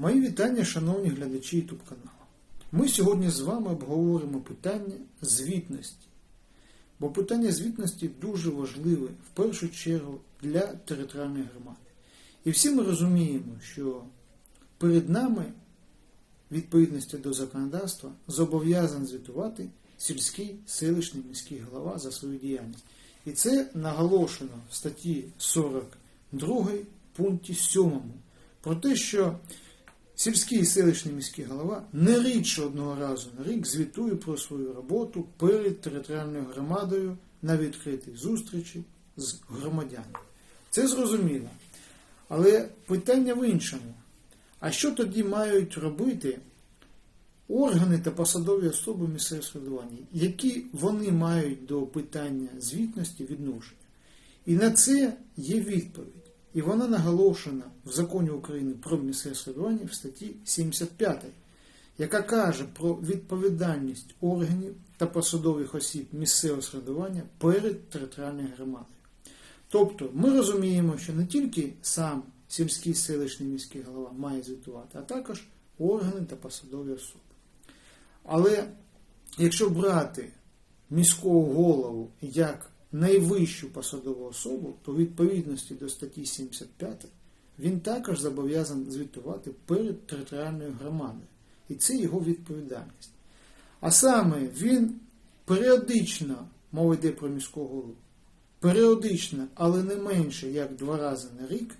Мої вітання, шановні глядачі YouTube каналу. Ми сьогодні з вами обговоримо питання звітності. Бо питання звітності дуже важливе в першу чергу для територіальної громади. І всі ми розуміємо, що перед нами, відповідності до законодавства, зобов'язаний звітувати сільський селищний міський голова за свою діяльність. І це наголошено в статті 42 пункті 7 про те, що сільський і селищний міський голова не рідше одного разу на рік звітує про свою роботу перед територіальною громадою на відкритій зустрічі з громадянами. Це зрозуміло. Але питання в іншому. А що тоді мають робити органи та посадові особи місцевого самоврядування? Які вони мають до питання звітності відношення? І на це є відповідь. І вона наголошена в законі України про місцеве самоврядування в статті 75, яка каже про відповідальність органів та посадових осіб місцевого самоврядування перед територіальною громадою. Тобто ми розуміємо, що не тільки сам сільський селищний міський голова має звітувати, а також органи та посадові особи. Але якщо брати міського голову як найвищу посадову особу, то відповідності до статті 75 він також зобов'язаний звітувати перед територіальною громадою. І це його відповідальність. А саме він періодично, мова йде про міського голову, періодично, але не менше як два рази на рік,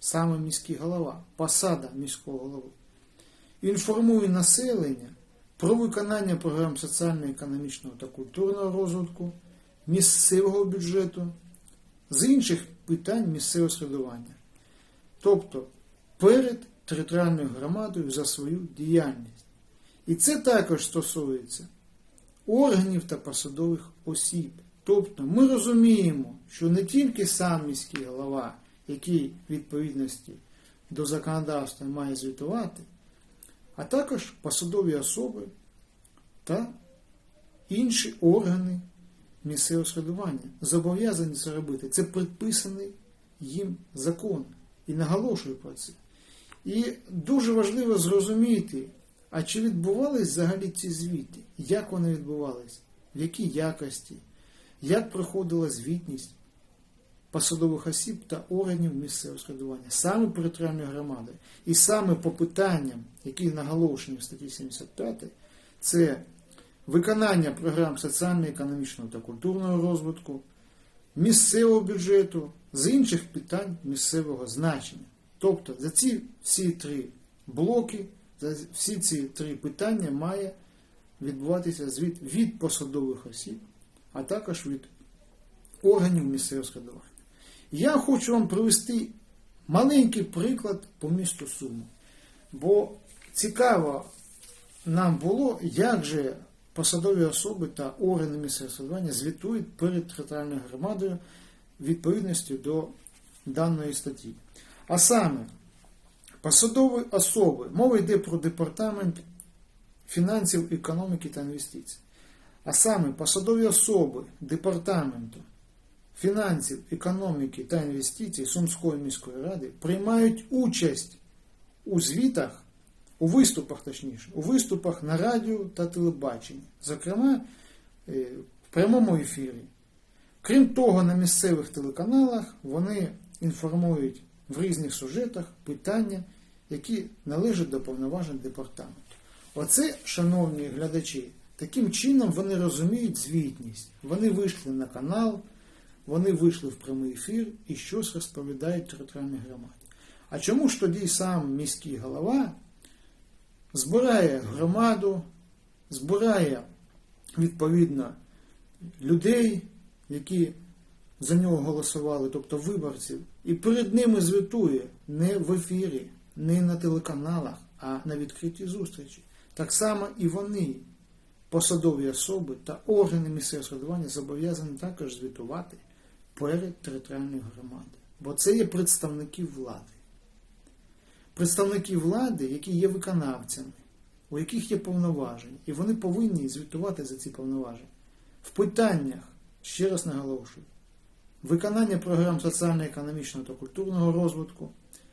саме міський голова, посада міського голови, інформує населення про виконання програм соціально-економічного та культурного розвитку, місцевого бюджету, з інших питань місцевого середування, тобто перед територіальною громадою за свою діяльність. І це також стосується органів та посадових осіб. Тобто ми розуміємо, що не тільки сам міський голова, який відповідності до законодавства має звітувати, а також посадові особи та інші органи місцевого середування зобов'язані це робити. Це предписаний їм закон і наголошую про це. І дуже важливо зрозуміти, а чи відбувались взагалі ці звіти, як вони відбувались, в якій якості, як проходила звітність посадових осіб та органів місцевого середування, саме територіальної громади. І саме по питанням, які наголошені в статті 75, це виконання програм соціально-економічного та культурного розвитку, місцевого бюджету, з інших питань місцевого значення. Тобто за ці всі три блоки, за всі ці три питання має відбуватися звіт від посадових осіб, а також від органів місцевого складування. Я хочу вам привести маленький приклад по місту Суми. Бо цікаво нам було, як же посадові особи та органи місцевого самоврядування звітують перед територіальною громадою відповідності до даної статті. А саме, посадові особи, мова йде про департамент фінансів, економіки та інвестицій. А саме посадові особи департаменту фінансів, економіки та інвестицій Сумської міської ради приймають участь у звітах, у виступах, точніше, у виступах на радіо та телебаченні, зокрема е, в прямому ефірі. Крім того, на місцевих телеканалах вони інформують в різних сюжетах питання, які належать до повноважень департаменту. Оце, шановні глядачі, таким чином вони розуміють звітність. Вони вийшли на канал, вони вийшли в прямий ефір і щось розповідають територіальній громаді. А чому ж тоді сам міський голова збирає громаду, збирає відповідно людей, які за нього голосували, тобто виборців, і перед ними звітує не в ефірі, не на телеканалах, а на відкритій зустрічі. Так само і вони, посадові особи та органи місцевого самоврядування зобов'язані також звітувати перед територіальною громадою. Бо це є представники влади. Представники влади, які є виконавцями, у яких є повноваження, і вони повинні звітувати за ці повноваження. В питаннях, ще раз наголошую, виконання програм соціально-економічного та культурного розвитку,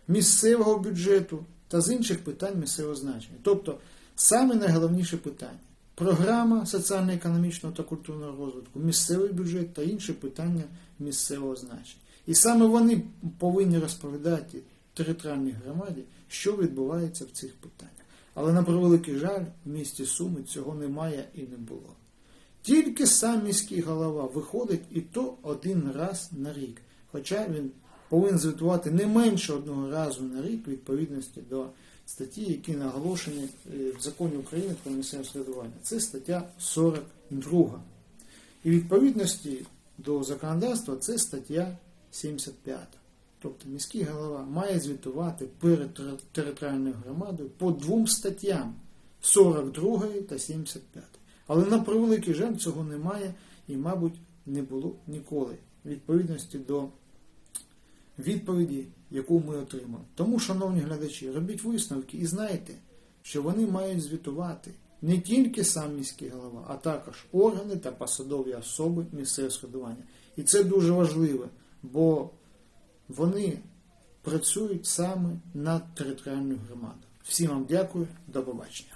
місцевого бюджету та з інших питань місцевого значення. Тобто, саме найголовніше питання програма соціально-економічного та культурного розвитку, місцевий бюджет та інші питання місцевого значення. І саме вони повинні розповідати територіальній громаді, що відбувається в цих питаннях. Але на превеликий жаль, в місті Суми цього немає і не було. Тільки сам міський голова виходить і то один раз на рік. Хоча він повинен звітувати не менше одного разу на рік відповідності до статті, які наголошені е, в законі України про місцеве самоврядування. Це стаття 42. І відповідності до законодавства це стаття 75. Тобто міський голова має звітувати перед територіальною громадою по двом статтям 42 та 75. Але на превеликий жаль цього немає і, мабуть, не було ніколи відповідності до відповіді, яку ми отримали. Тому, шановні глядачі, робіть висновки і знайте, що вони мають звітувати не тільки сам міський голова, а також органи та посадові особи місцевого складування. І це дуже важливо, бо вони працюють саме над територіальною громадою. Всім вам дякую, до побачення.